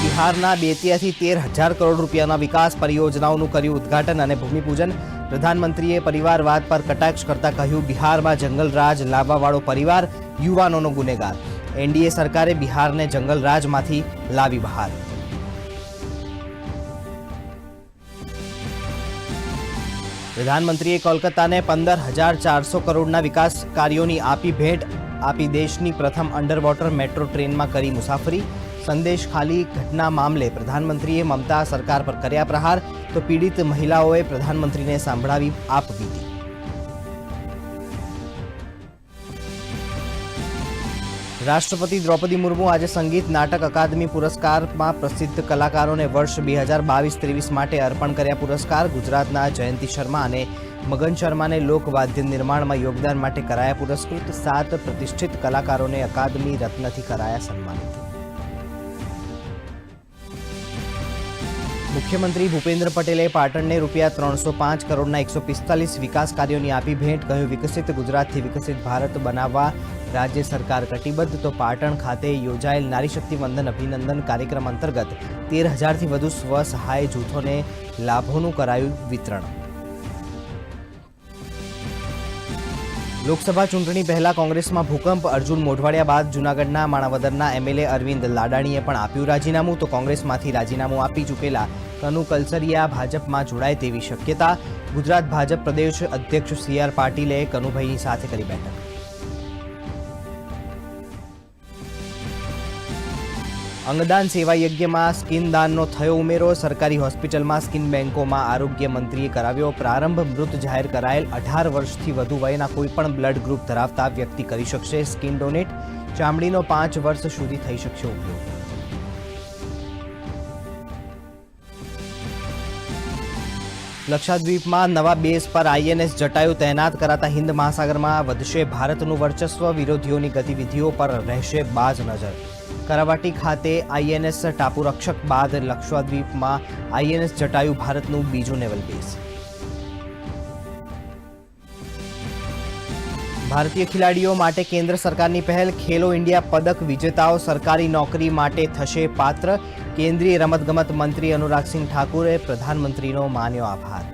બિહારના બેતિયાથી તેર હજાર કરોડ રૂપિયાના વિકાસ પરિયોજનાઓનું કર્યું ઉદ્ઘાટન અને ભૂમિપૂજન. પ્રધાનમંત્રીએ પરિવારવાદ પર કટાક્ષ કરતા કહ્યું, બિહારમાં જંગલરાજ લાવવાવાળો પરિવાર યુવાનોનો ગુનેગાર. એનડીએ સરકારે બિહારને જંગલરાજમાંથી લાવી બહાર. પ્રધાનમંત્રીએ કોલકાતાને પંદર હજાર ચારસો કરોડના વિકાસ કાર્યોની આપી ભેટ આપી દેશની પ્રથમ અંડરવોટર મેટ્રો ટ્રેનમાં કરી મુસાફરી. સંદેશ ખાલી ઘટના મામલે પ્રધાનમંત્રીએ મમતા સરકાર પર કર્યા પ્રહાર, તો પીડિત મહિલાઓએ પ્રધાનમંત્રીને સાંભળાવી આપવીતી રાષ્ટ્રપતિ દ્રૌપદી મુર્મુ આજે સંગીત નાટક અકાદમી પુરસ્કારમાં પ્રસિદ્ધ કલાકારોને વર્ષ બે હજાર બાવીસ ત્રેવીસ માટે અર્પણ કર્યા પુરસ્કાર, ગુજરાતના જયંતિ શર્મા અને મગન શર્માને લોકવાદ્ય નિર્માણમાં યોગદાન માટે કરાયા પુરસ્કૃત, સાત પ્રતિષ્ઠિત કલાકારોને અકાદમી રત્નથી કરાયા સન્માનિત. મુખ્યમંત્રી ભૂપેન્દ્ર પટેલે પાટણને રૂપિયા ત્રણસો પાંચ કરોડના એકસો પિસ્તાલીસ વિકાસ કાર્યોની આપી ભેટ કહ્યું, વિકસિત ગુજરાતથી વિકસિત ભારત બનાવવા રાજ્ય સરકાર કટિબદ્ધ. તો પાટણ ખાતે યોજાયેલ નારી શક્તિ વંદન અભિનંદન કાર્યક્રમ અંતર્ગત તેર હજારથી વધુ સ્વ સહાય જૂથોને લાભોનું કરાયું વિતરણ. લોકસભા ચૂંટણી પહેલા કોંગ્રેસમાં ભૂકંપ, અર્જુન મોઢવાડિયા બાદ જૂનાગઢના માણાવદરના એમએલએ અરવિંદ લાડાણીએ પણ આપ્યું રાજીનામું, તો કોંગ્રેસમાંથી રાજીનામું આપી ચૂકેલા કનુ કલસરિયા ભાજપમાં જોડાય તેવી શક્યતા. ગુજરાત ભાજપ પ્રદેશ અધ્યક્ષ સી આર પાટીલે કનુભાઈની સાથે કરી બેઠક. અંગદાન સેવા યજ્ઞમાં સ્કિન દાનનો થયો ઉમેરો. સરકારી હોસ્પિટલમાં સ્કિન બેંકોમાં આરોગ્ય મંત્રીએ કરાવ્યો પ્રારંભ. મૃત જાહેર કરાયેલ અઢાર વર્ષથી વધુ વયના કોઈપણ બ્લડ ગ્રુપ ધરાવતા વ્યક્તિ કરી શકશે. સ્કિન ડોનેટ ચામડીનો પાંચ વર્ષ સુધી થઈ શકશે ઉપયોગ. લક્ષાદ્વીપમાં નવા બેઝ પર આઈએનએસ જટાયુ તૈનાત કરાતા હિન્દ મહાસાગરમાં વધશે ભારતનું વર્ચસ્વ, વિરોધીઓની ગતિવિધિઓ પર રહેશે બાજ નજર. કરાવાટી ખાતે આઈએનએસ ટાપુ રક્ષક બાદ લક્ષદ્વીપમાં આઈએનએસ જટાયુ ભારતનું બીજું નેવલ બેઝ. ભારતીય ખેલાડીઓ માટે કેન્દ્ર સરકારની પહેલ, ખેલો ઇન્ડિયા પદક વિજેતાઓ સરકારી નોકરી માટે થશે પાત્ર. કેન્દ્રીય રમતગમત મંત્રી અનુરાગસિંહ ઠાકુરે પ્રધાનમંત્રીનો માન્યો આભાર.